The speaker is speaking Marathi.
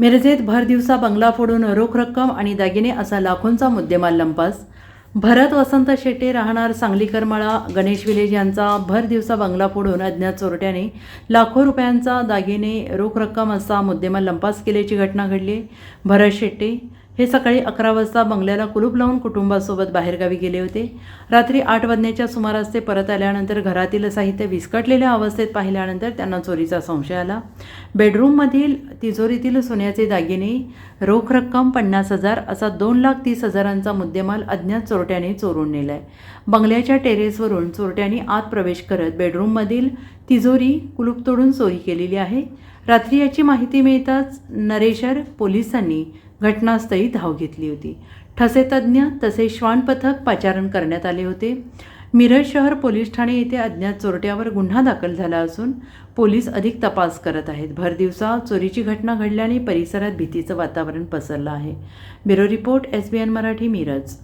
मिरजेत भर दिवसा बंगला फोडून रोख रक्कम आणि दागिने असा लाखोंचा मुद्देमाल लंपास. भरत वसंत शेट्टे राहणार सांगलीकर माळा गणेश विलेज यांचा भर दिवसा बंगला फोडून अज्ञात चोरट्याने लाखो रुपयांचा दागिने रोख रक्कम असा मुद्देमाल लंपास केल्याची घटना घडली. भरत शेट्टे हे सकाळी अकरा वाजता बंगल्याला कुलूप लावून कुटुंबासोबत बाहेरगावी गेले होते. रात्री आठ वाजण्याच्या सुमारास ते परत आल्यानंतर घरातील साहित्य विस्कटलेल्या अवस्थेत पाहिल्यानंतर त्यांना चोरीचा संशय आला. बेडरूममधील तिजोरीतील सोन्याचे दागिने रोख रक्कम पन्नास हजार असा दोन लाख तीस हजारांचा मुद्देमाल अज्ञात चोरट्याने चोरून नेलाय. बंगल्याच्या टेरेसवरून चोरट्यांनी आत प्रवेश करत बेडरूममधील तिजोरी कुलूप तोडून चोरी केलेली आहे. रात्री याची माहिती मिळताच नरेशर पोलिसांनी घटनास्थळी धाव घेतली होती. ठसे तज्ज्ञ तसेच श्वान पथक पाचारण करण्यात आले होते. मिरज शहर पोलीस ठाणे येथे अज्ञात चोरट्यावर गुन्हा दाखल झाला असून पोलीस अधिक तपास करत आहेत. भर दिवसा चोरीची घटना घडल्याने परिसरात भीतीचं वातावरण पसरलं आहे. Bureau report S B N Marathi Miraj.